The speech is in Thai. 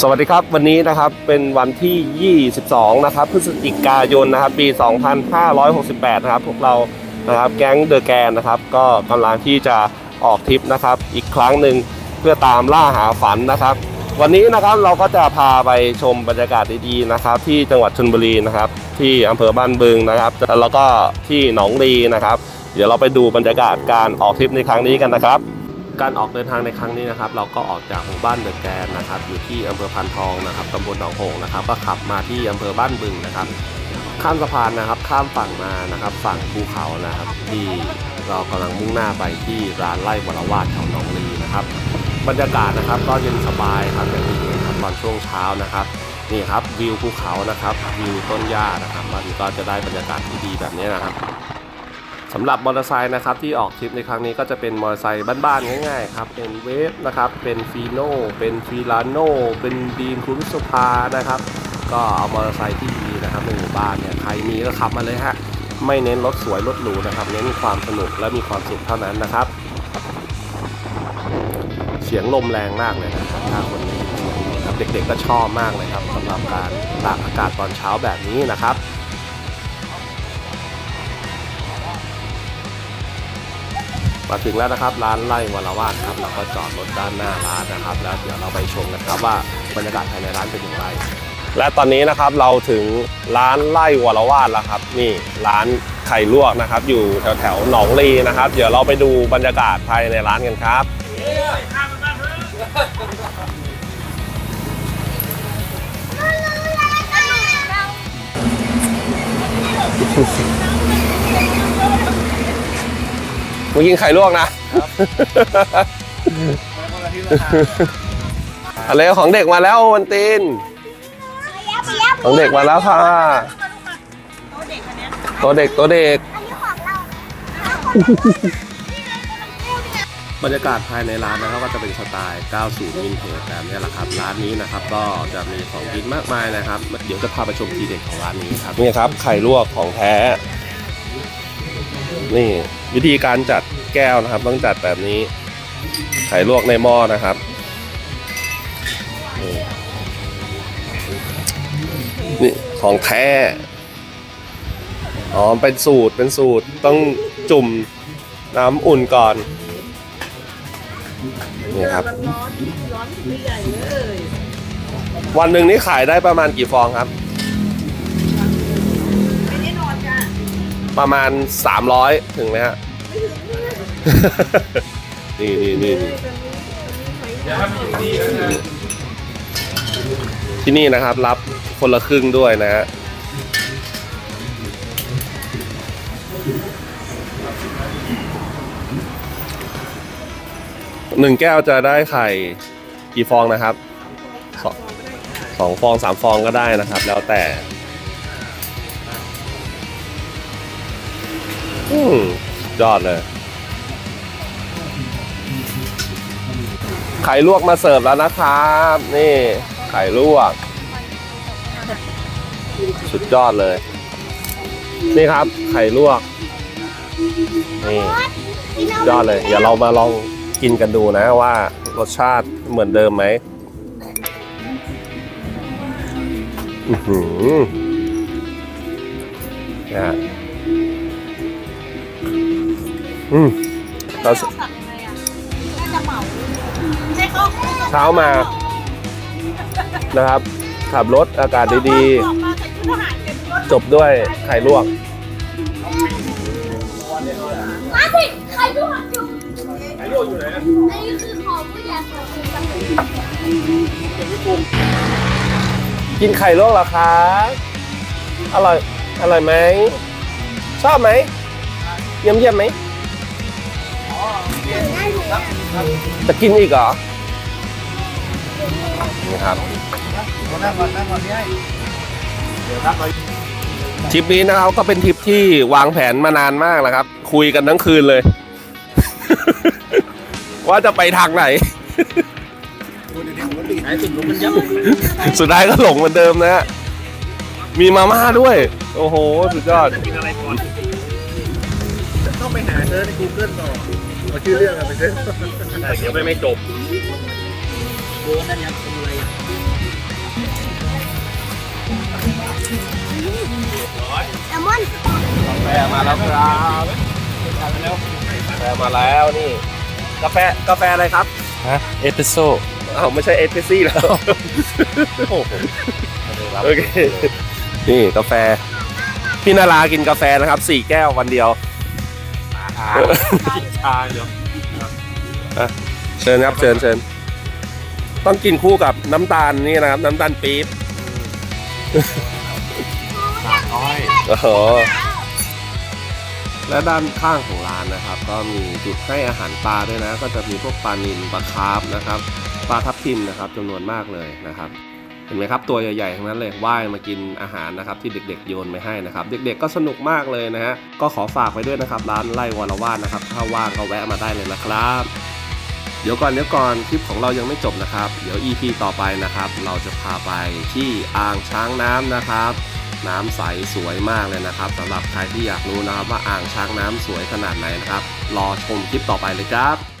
สวัสดีครับวันนี้นะครับเป็นวันที่ 22 นะครับพฤศจิกายนนะครับปี 2568 นะครับพวกเรานะครับแก๊งเดอะแกนนะครับ ก็กำลังที่จะออกทริปนะครับ อีกครั้งหนึ่งเพื่อตามล่าหาฝันนะครับ วันนี้นะครับเราก็จะพาไปชมบรรยากาศดีๆนะครับ ที่จังหวัดชลบุรีนะครับ ที่อำเภอบ้านบึงนะครับ แล้วก็ที่หนองลีนะครับ เดี๋ยวเราไปดูบรรยากาศการออกทริปในครั้งนี้กันนะครับ การออกเดินทางในครั้งนี้นะครับ เราก็ออกจากหมู่บ้านเดอะแกนนะครับ อยู่ที่อำเภอพันทองนะครับตำบลหนองหงนะครับ ก็ขับมาที่อำเภอบ้านบึงนะครับ ข้ามสะพานนะครับ ข้ามฝั่งมานะครับ ฝั่งภูเขานะครับ ที่เรากำลังมุ่งหน้าไปที่ร้านไร่วรวาดแถวหนองลีนะครับ บรรยากาศนะครับก็เย็นสบายครับอย่างที่เห็นครับตอนช่วงเช้านะครับนี่ครับวิวภูเขานะครับวิวต้นหญ้านะครับมันก็จะได้บรรยากาศที่ดีแบบนี้นะครับ สำหรับมอเตอร์ไซค์นะครับที่ออกทริปในครั้งนี้ก็จะเป็นมอเตอร์ไซค์บ้านๆง่ายๆครับเป็นเวฟนะครับเป็นฟีโน่เป็นฟีลาโน่เป็นดีนคูรุสภานะครับ ก็เอามอเตอร์ไซค์ที่ดีนะครับในหมู่บ้านเนี่ยใครมีก็ขับมาเลยฮะไม่เน้นรถสวยรถหรูนะครับ เน้นความสนุกและมีความสุขเท่านั้นนะครับ เสียงลมแรงมากเลยนะครับถ้าคนเด็กๆก็ชอบมากเลยครับสำหรับการตากอากาศตอนเช้าแบบนี้นะครับ มาถึงแล้วนะครับร้านไร่วรวาดครับเราก็จอดรถด้านหน้าร้านนะครับ แล้วเดี๋ยวเราไปชมกันครับว่าบรรยากาศภายในร้านเป็นอย่างไร และตอนนี้นะครับเราถึงร้านไร่วรวาดแล้วครับ นี่ร้านไข่ลวกนะครับ อยู่แถวแถวหนองลีนะครับ เดี๋ยวเราไปดูบรรยากาศภายในร้านกันครับ มากินไข่ลวกนะอะไรของเด็กมาแล้ววันตีน ของเด็กมาแล้วค่ะ ตัวเด็กตัวเด็กบรรยากาศภายในร้านนะครับก็จะเป็นสไตล์ 90 วินเทจแบบนี้แหละครับ ร้านนี้นะครับก็จะมีของกินมากมายนะครับ เดี๋ยวจะพาไปชมทีเด็ดของร้านนี้ครับ นี่ครับไข่ลวกของแท้ นี่วิธีการจัดแก้วนะครับ ต้องจัดแบบนี้ไข่ลวกในหม้อนะครับนี่ของแท้อ๋อเป็นสูตรเป็นสูตรต้องจุ่มน้ำอุ่นก่อนนี่ครับวันหนึ่งนี่ขายได้ประมาณกี่ฟองครับ ประมาณ 300 ถึงไหมฮะ นี่นี่นี่นี่ที่นี่นะครับ รับคนละครึ่งด้วยนะฮะหนึ่งแก้วจะได้ไข่กี่ฟองนะครับสองสองฟองสามฟองก็ได้นะครับ แล้วแต่ อืมยอดเลย ไข่ลวกมาเสิร์ฟแล้วนะครับ นี่ ไข่ลวก สุดยอดเลย นี่ครับ ไข่ลวก นี่ยอดเลย เดี๋ยวเรามาลองกินกันดูนะว่ารสชาติเหมือนเดิมไหมอือหือนะ อืมเราเช้ามา นะครับ ขับรถอากาศดีๆจบด้วยไข่ลวก มาสิใครดูอยู่ใครดูอยู่ไหนอันนี้คือของผู้ใหญ่ของคุณกันกินไข่ลวกเหรอคะ อร่อย อร่อยไหม ชอบไหม เยี่ยมเยี่ยมไหม จะกินอีกเหรอ นี่ครับ ทริปนี้นะครับก็เป็นทริปที่วางแผนมานานมากแล้วครับ คุยกันทั้งคืนเลย ว่าจะไปทางไหน สุดท้ายก็หลงเหมือนเดิมนะฮะ มีมาม่าด้วย โอ้โห สุดยอด ต้องไปหาเซิร์ชใน Google ต่อ มาชื่อเรื่องอะไปเซ็นแต่เดี๋ยวไม่ไม่จบโดนนั่นยังเป็นอะไรแซลมอนกาแฟมาแล้วครับกาแฟมาแล้วนี่ กาแฟกาแฟอะไรครับฮะเอสเปรสโซ่อ้าไม่ใช่เอสเปรสซี่แล้วโอ้โหโอเคนี่กาแฟพี่นารากินกาแฟนะครับสี่แก้ววันเดียว ชาเดี๋ยวเชิญครับเชิญเชิญต้องกินคู่กับน้ำตาลนี่นะครับ น้ำตาลปี๊บชาน้อยโอ้โหและด้านข้างของร้านนะครับ ก็มีจุดให้อาหารปลาด้วยนะ ก็จะมีพวกปลานิลปลาคาร์ฟนะครับ ปลาทับทิมนะครับจำนวนมากเลยนะครับเห็นไหมครับตัวใหญ่ๆทั้งนั้นเลยว่ายมากินอาหารนะครับที่เด็กๆโยนไปให้นะครับ เด็กๆก็สนุกมากเลยนะฮะก็ขอฝากไว้ด้วยนะครับร้านไล่วรวาดนะครับ ถ้าว่างก็แวะมาได้เลยนะครับเดี๋ยวก่อนเดี๋ยวก่อนคลิปของเรายังไม่จบนะครับ เดี๋ยว EP ต่อไปนะครับ เราจะพาไปที่อ่างช้างน้ำนะครับ น้ำใสสวยมากเลยนะครับสำหรับใครที่อยากรู้นะครับว่าอ่างช้างน้ำสวยขนาดไหนนะครับ รอชมคลิปต่อไปเลยครับ